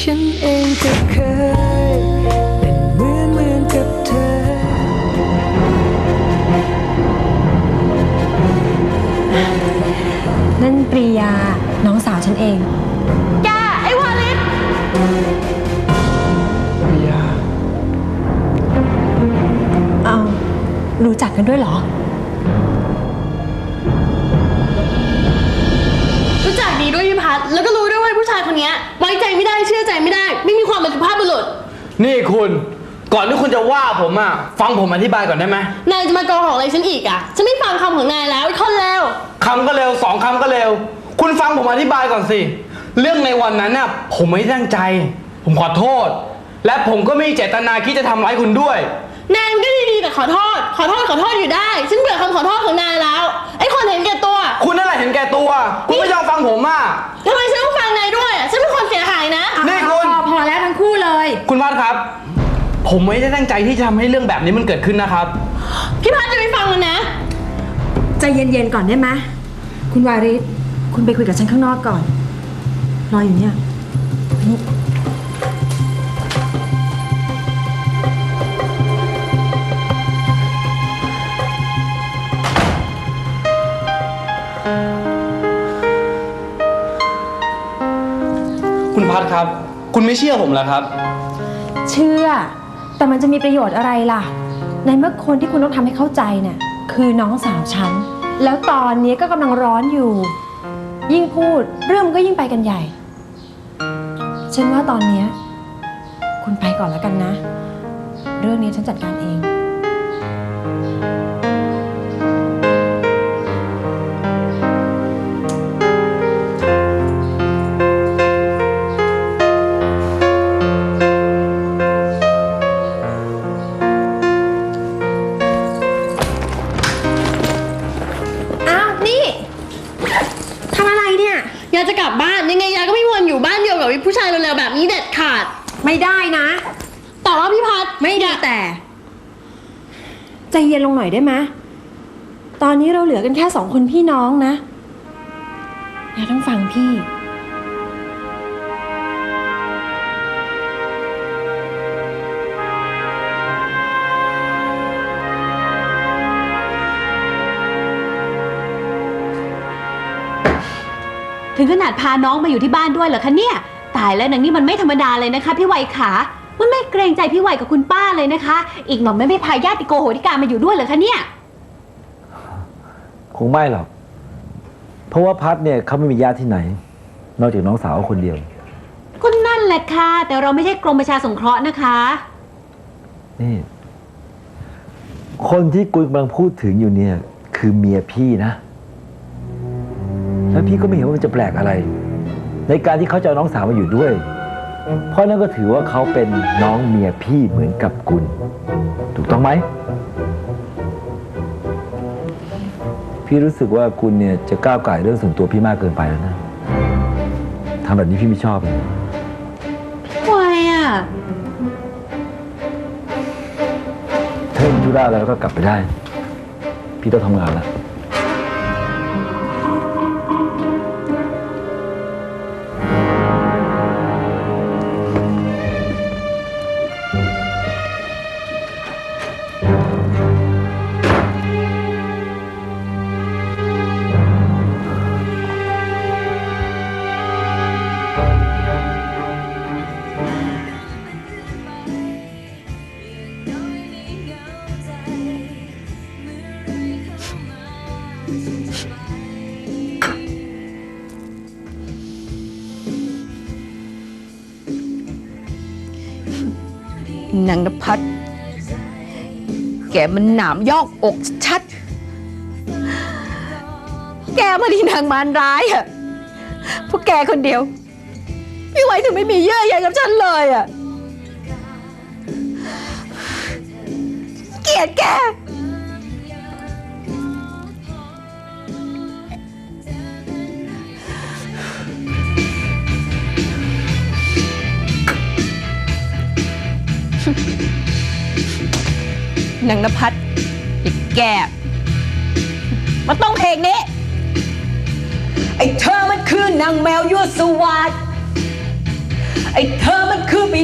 ฉันเองก็เคย เป็นเหมือนเหมือนกับเธอ นั่นปรียา น้องสาวฉันเอง แก ไอ้วาลิศเอา รู้จักกันด้วยเหรอ ความเป็นสุภาพบุรุษ นี่คุณ ก่อนที่คุณจะว่าผมอะ ฟังผมอธิบายก่อนได้ไหมนายจะมาโกหกอะไรฉันอีกอะ ฉันไม่ฟังคำของนายแล้วไอ้คนเลวคำก็เร็วสองคำก็เร็ว คุณฟังผมอธิบายก่อนสิ เรื่องในวันนั้นน่ะผมไม่ได้ตั้งใจ ผมขอโทษ และผมก็ไม่มีเจตนาคิดจะทำร้ายคุณด้วย นายมันก็ดีๆแต่ขอโทษ ขอโทษขอโทษอยู่ได้ ฉันเบื่อคำขอโทษของนายแล้ว ไอ้คนเห็นแก่ตัว คุณนั่นแหละเห็นแก่ตัว คุณไม่ยอมฟังผมอะ ทำไมฉันต้องฟังนายด้วยอะฉันเป็นคนเสียหายนะ นี่คุ คู่เลย คุณพัดครับ ผมไม่ได้ตั้งใจที่จะทำให้เรื่องแบบนี้มันเกิดขึ้นนะครับ พี่พัดจะไปฟังมันนะ ใจเย็นๆก่อนได้ไหมคุณวาริศคุณไปคุยกับฉันข้างนอกก่อน รออยู่เนี่ยนี่คุณพัดครับ คุณไม่เชื่อผมเหรอครับ เชื่อ แต่มันจะมีประโยชน์อะไรล่ะ ในเมื่อคนที่คุณต้องทำให้เข้าใจเนี่ยคือน้องสาวฉัน แล้วตอนนี้ก็กำลังร้อนอยู่ ยิ่งพูดเรื่องมันก็ยิ่งไปกันใหญ่ ฉันว่าตอนเนี้ยคุณไปก่อนแล้วกันนะ เรื่องนี้ฉันจัดการเอง เย็นลงหน่อยได้ไหมตอนนี้เราเหลือกันแค่สองคนพี่น้องนะอย่าต้องฟังพี่ ถึงขนาดพาน้องมาอยู่ที่บ้านด้วยเหรอคะเนี่ย ตายแล้วนางนี่มันไม่ธรรมดาเลยนะคะพี่ไวยขา มันไม่เกรงใจพี่วัยกับคุณป้าเลยนะคะ อีกหน่อยไม่ไม่พาญาติโกโหติกามาอยู่ด้วยเหรอคะเนี่ย คงไม่หรอก เพราะว่าพัดเนี่ยเขาไม่มีญาติที่ไหน นอกจากน้องสาวเขาคนเดียว ก็นั่นแหละค่ะ แต่เราไม่ใช่กรมประชาสงเคราะห์นะคะ นี่ คนที่กุยกำลังพูดถึงอยู่เนี่ย คือเมียพี่นะ แล้วพี่ก็ไม่เห็นว่ามันจะแปลกอะไร ในการที่เขาจะเอาน้องสาวมาอยู่ด้วย เพราะนั่นก็ถือว่าเขาเป็นน้องเมียพี่เหมือนกับกุลถูกต้องไหม พี่รู้สึกว่ากุลเนี่ยจะก้าวไก่ายเรื่องส่วนตัวพี่มากเกินไปแล้วนะทำแบบนี้พี่ไม่ชอบเลยพี่วัยอะถ้ามีธุระอะไรแล้วก็กลับไปได้ พี่ต้องทำงานแล้ว นางนภัสแกมันหนามยอกอกชัด แกมาดีนางมารร้ายอะพวกแกคนเดียว พี่ไว้ถึงไม่มีเยื่อใยกับฉันเลยอะเกลียดแก นางนภัสไอ้แกมันต้องเพลงนี้ ไอ้เธอมันคือนางแมวยั่วสวัสดไอ้เธอมันคือปี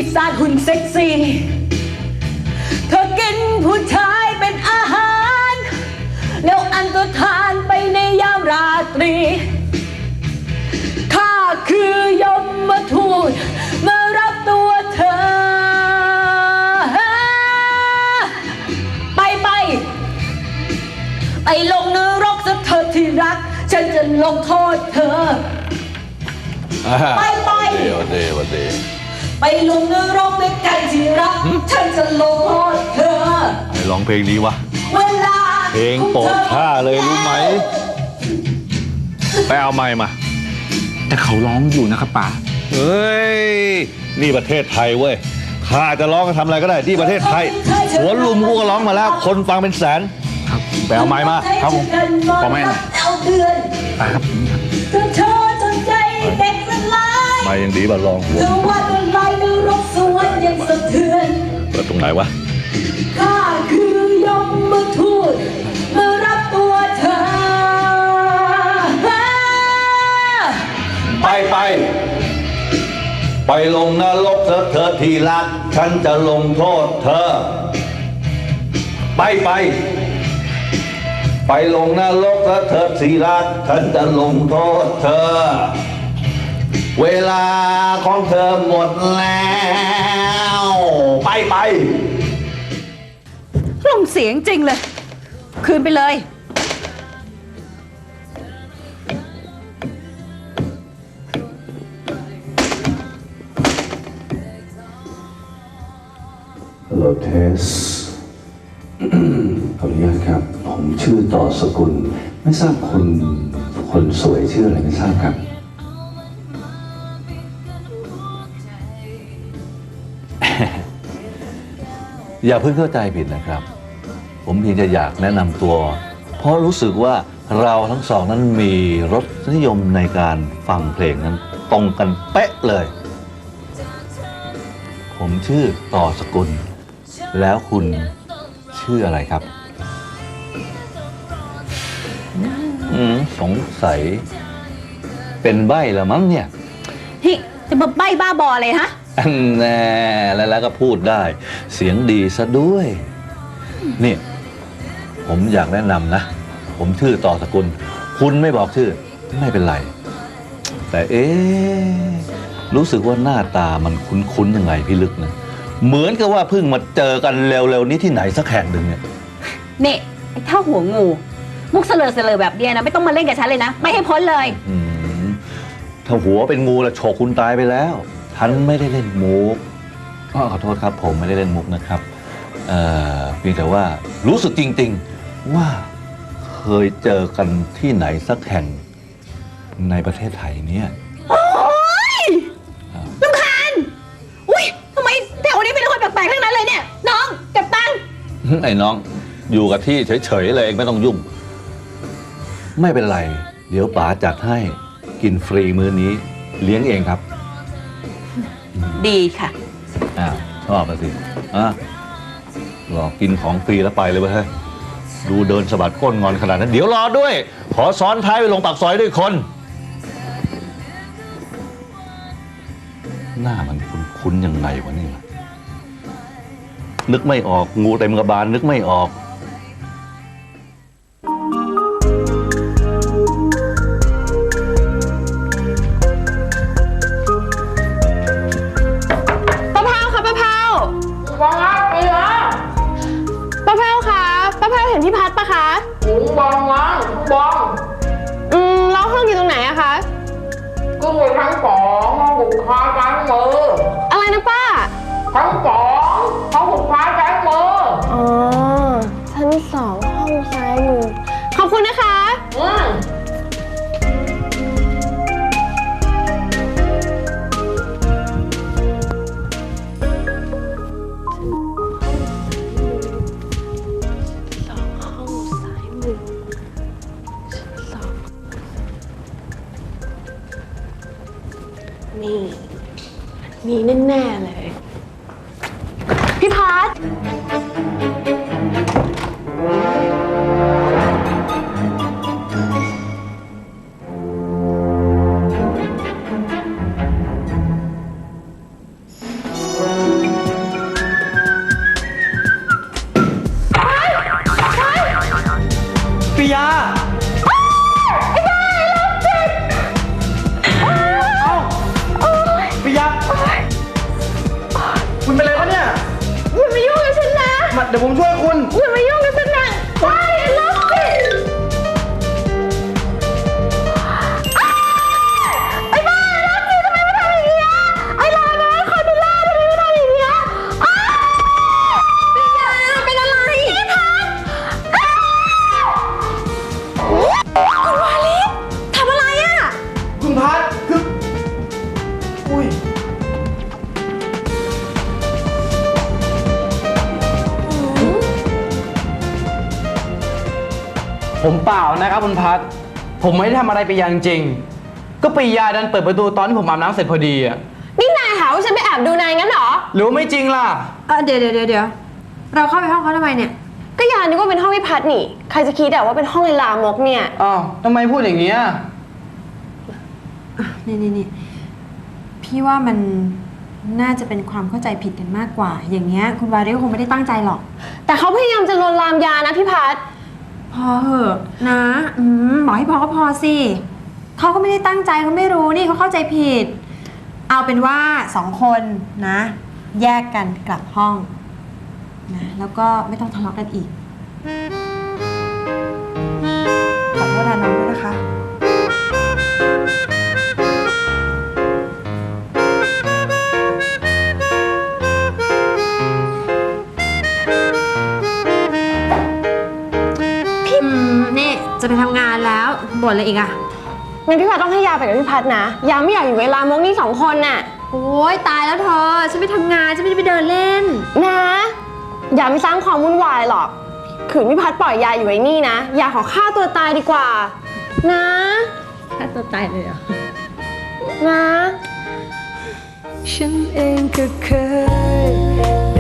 ฉันจะลงโทษเธอ ไปไป เดี๋ยวเดี๋ยวเดี๋ยวไปลงนรกด้วยกันที่รักฉันจะลงโทษเธอให้ร้องเพลงนี้วะ เวลาเพลงโปรดข้าเลยรู้ไหม ไปเอาไม้มา แต่เขาร้องอยู่นะครับป๋าเฮ้ย นี่ประเทศไทยเว้ย ข้าจะร้องก็ทำอะไรก็ได้ที่ประเทศไทย หัวลุมกูก็ร้องมาแล้ว คนฟังเป็นแสน ครับ ไปเอาไม้มา ครับผมขอไม้หน่อย เอาเดือนป๋าครับเธอเธอจนใจเด็กละลายไม้ยังดีกว่าลองหัวเธอว่าตัวลายนรกสวรรค์ยังสะเทือนเปิดตรงไหนวะข้าคือยมมาทูตมารับตัวเธอ ไปไปไปลงนรกเถอะเธอที่รัก ฉันจะลงโทษเธอ ไปไป ไปลงนรกเถอะเธอที่รักฉันจะลงโทษเธอ เวลาของเธอหมดแล้ว ไปไปลงเสียงจริงเลย คืนไปเลยลโหลเทสขออนุญาตครับ ชื่อต่อสกุล ไม่ทราบคนคนสวยชื่ออะไรไม่ทราบครับอย่าเพิ่งเข้าใจผิดนะครับ ผมเพียงจะอยากแนะนำตัว เพราะรู้สึกว่าเราทั้งสองนั้นมีรสนิยมในการฟังเพลงนั้นตรงกันเป๊ะเลย ผมชื่อต่อสกุล แล้วคุณชื่ออะไรครับ อืมสงสัย เป็นใบ้ละมั้งเนี่ยนี่จะมาใบ้บ้าบออะไรฮะ อันแน่แล้วแล้วก็พูดได้ เสียงดีซะด้วย นี่ ผมอยากแนะนำนะ ผมชื่อต่อสกุล คุณไม่บอกชื่อ ไม่เป็นไร แต่เอ๊ะรู้สึกว่าหน้าตามันคุ้นๆยังไงพี่ลึกนะ เหมือนกับว่าเพิ่งมาเจอกันเร็วๆนี้ที่ไหนสักแห่งหนึ่งเนี่ย เนี่ยไอ้เท่าหัวงู มุกเสลอเสลอแบบเนี้ยนะไม่ต้องมาเล่นกับฉันเลยนะ ไม่ให้พ้นเลย อืมถ้าหัวเป็นงูละโฉกคุณตายไปแล้วฉันไม่ได้เล่นมุกอ้อขอโทษครับ ผมไม่ได้เล่นมุกนะครับเอ่อเพียงแต่ว่ารู้สึกจริง ๆ ว่าเคยเจอกันที่ไหนสักแห่งในประเทศไทยเนี่ยลำคาญอุ้ยทำไมแถวนี้เป็นคนแปลกๆทั้งนั้นเลยเนี่ย น้องเก็บตังค์ ไอ้น้องอยู่กับที่เฉยๆเลยเองไม่ต้องยุ่ง ไม่เป็นไร เดี๋ยวป๋าจัดให้กินฟรีมื้อนี้ เลี้ยงเองครับดีค่ะ อ้าวชอบมาสิอะรอกินของฟรีแล้วไปเลยเว้ยเฮ้ยดูเดินสะบัดก้นงอนขนาดนั้น เดี๋ยวรอด้วย ขอซ้อนท้ายไปลงปากซอยด้วยคน หน้ามันคุ้นๆยังไงวะนี่นึกไม่ออกงูเต็มกระบาลนึกไม่ออก tháng cổ không một khoa trái mơ อ๋อ ชั้นสองห้องซ้ายมือ ขอบคุณนะคะ ừ. สองห้องซ้ายมือชั้นสองนี่ มีแน่ ๆ เลย พี่ ดดี๋ยวผมช่วยคุณ คุณมายุ่ง ผมเปล่านะครับคุณพัดผมไม่ได้ทำอะไรไปยาจริงๆก็ปียาดันเปิดประตูตอนที่ผมอาบน้ำเสร็จพอดีอะนี่นายหาว่าฉันไปแอบดูนายงั้นเหรอ หรือว่าไม่จริงล่ะ เออเดี๋ยวเดี๋ยวเดี๋ยวเดี๋ยวเราเข้าไปห้องเขาทำไมเนี่ย ก็ยานึกว่าเป็นห้องพี่พัดนี่ ใครจะคิดอะว่าเป็นห้องไอ้ลามกเนี่ย อ้าวทำไมพูดอย่างเงี้ยนี่นี่นี่พี่ว่ามันน่าจะเป็นความเข้าใจผิดกันมากกว่า อย่างเงี้ยคุณวาริก็คงไม่ได้ตั้งใจหรอก แต่เขาพยายามจะลวนลามยานะพี่พัด พอเหอะนะอืมบอกให้พอก็พอสิเขาก็ไม่ได้ตั้งใจเขาไม่รู้นี่เขาเข้าใจผิด เอาเป็นว่าสองคนนะ แยกกันกลับห้องนะแล้วก็ไม่ต้องทะเลาะกันอีกขอโทษนะน้องด้วยนะคะ บ่นอะไรอีกอะงั้นพี่พัดต้องให้ยาไปกับพี่พัดนะ ยาไม่อยากอยู่เวลามกนี่สองคนน่ะ โอ้ยตายแล้วเธอ ฉันไปทำงาน ฉันไม่ได้ไปเดินเล่น นะ ยาไม่สร้างความวุ่นวายหรอก ขืนพี่พัดปล่อยยาอยู่ไว้นี่นะ ยาขอฆ่าตัวตายดีกว่า นะ ถ้าตัวตายเลยเหรอ นะ ฉันเองก็เคย